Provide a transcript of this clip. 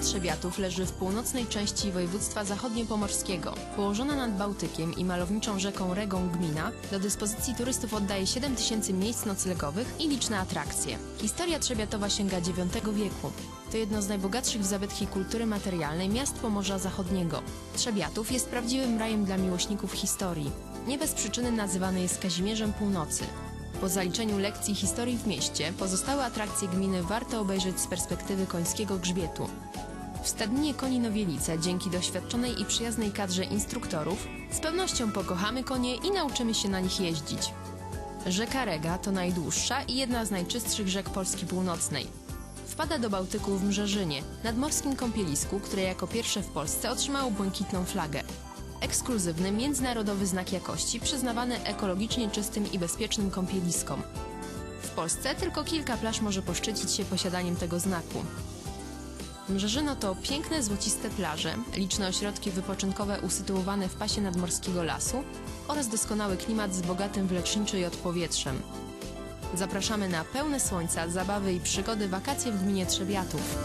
Trzebiatów leży w północnej części województwa zachodniopomorskiego. Położona nad Bałtykiem i malowniczą rzeką Regą gmina do dyspozycji turystów oddaje 7 tysięcy miejsc noclegowych i liczne atrakcje. Historia Trzebiatowa sięga IX wieku. To jedno z najbogatszych w zabytki kultury materialnej miast Pomorza Zachodniego. Trzebiatów jest prawdziwym rajem dla miłośników historii. Nie bez przyczyny nazywany jest Kazimierzem Północy. Po zaliczeniu lekcji historii w mieście, pozostałe atrakcje gminy warto obejrzeć z perspektywy końskiego grzbietu. W stadninie koni Nowielice, dzięki doświadczonej i przyjaznej kadrze instruktorów, z pewnością pokochamy konie i nauczymy się na nich jeździć. Rzeka Rega to najdłuższa i jedna z najczystszych rzek Polski Północnej. Wpada do Bałtyku w Mrzeżynie, nadmorskim kąpielisku, które jako pierwsze w Polsce otrzymało błękitną flagę. Ekskluzywny międzynarodowy znak jakości przyznawany ekologicznie czystym i bezpiecznym kąpieliskom. W Polsce tylko kilka plaż może poszczycić się posiadaniem tego znaku. Mrzeżyno to piękne, złociste plaże, liczne ośrodki wypoczynkowe usytuowane w pasie nadmorskiego lasu oraz doskonały klimat z bogatym w leczniczy jod powietrzem. Zapraszamy na pełne słońca, zabawy i przygody wakacje w gminie Trzebiatów.